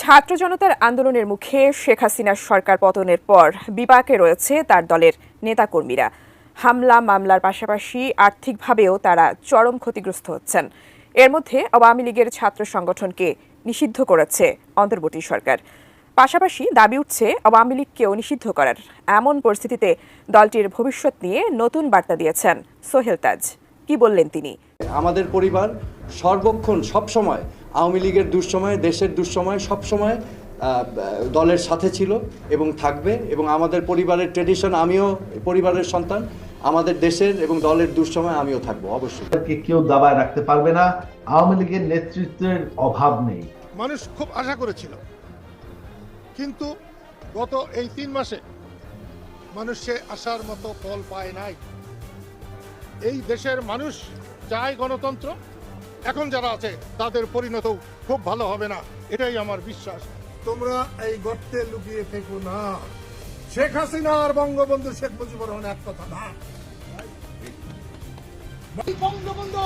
ছাত্র জনতার আন্দোলনের মুখে শেখ হাসিনার সরকার পতনের পর বিপাকে রয়েছে তার দলের নেতাকর্মীরা। হামলা, মামলার পাশাপাশি আর্থিকভাবেও তারা চরম ক্ষতিগ্রস্ত হচ্ছেন। এর মধ্যে আওয়ামী লীগের ছাত্র সংগঠনকে নিষিদ্ধ করেছে অন্তর্বর্তী সরকার। পাশাপাশি দাবি উঠছে আওয়ামী লীগকেও নিষিদ্ধ করার। এমন পরিস্থিতিতে দলটির ভবিষ্যৎ নিয়ে নতুন বার্তা দিয়েছেন সোহেল তাজ। কি বললেন তিনি? আমাদের পরিবার সর্বক্ষণ সবসময় আওয়ামী লীগের দুঃসময়ে দেশের দুঃসময়ে সবসময় দলের সাথে ছিল এবং থাকবে এবং আমাদের পরিবারের ট্রেডিশন আমিও পরিবারের সন্তান আমাদের দেশের এবং দলের দুঃসময় আমিও থাকব অবশ্যই। কে কেউ দাবায় রাখতে পারবে না আওয়ামী লীগের নেতৃত্বের অভাব নেই। মানুষ খুব আশা করেছিল কিন্তু গত এই তিন মাসে মানুষ সে আশার মতো ফল পায় নাই। এই দেশের মানুষ চায় গণতন্ত্র এখন যারা আছে তাদের পরিণত খুব ভালো হবে না। এটাই আমার বিশ্বাস। তোমরা এই গর্তে লুকিয়ে থেকো না। শেখ হাসিনা আর বঙ্গবন্ধু শেখ মুজিবুর রহমান এক কথা না। বঙ্গবন্ধু!